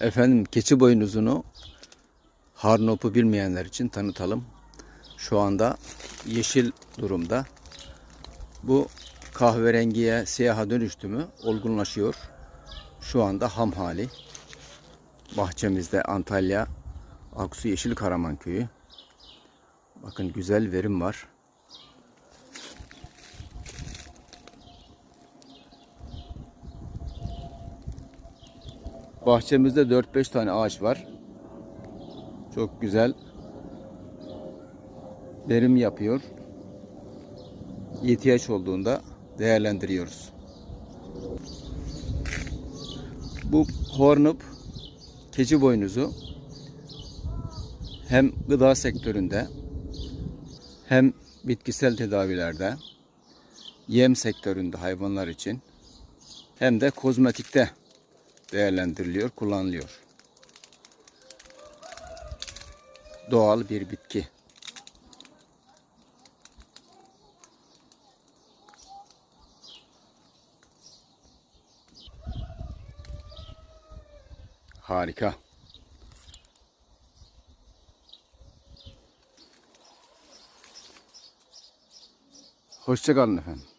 Efendim keçi boynuzunu harnopu bilmeyenler için tanıtalım. Şu anda yeşil durumda. Bu kahverengiye siyaha dönüştü mü olgunlaşıyor. Şu anda ham hali. Bahçemizde Antalya Aksu Yeşil Karaman Köyü. Bakın güzel verim var. Bahçemizde 4-5 tane ağaç var. Çok güzel verim yapıyor. İhtiyaç olduğunda değerlendiriyoruz. Bu hornup keçi boynuzu hem gıda sektöründe hem bitkisel tedavilerde yem sektöründe hayvanlar için hem de kozmetikte değerlendiriliyor, kullanılıyor. Doğal bir bitki. Harika. Hoşçakalın efendim.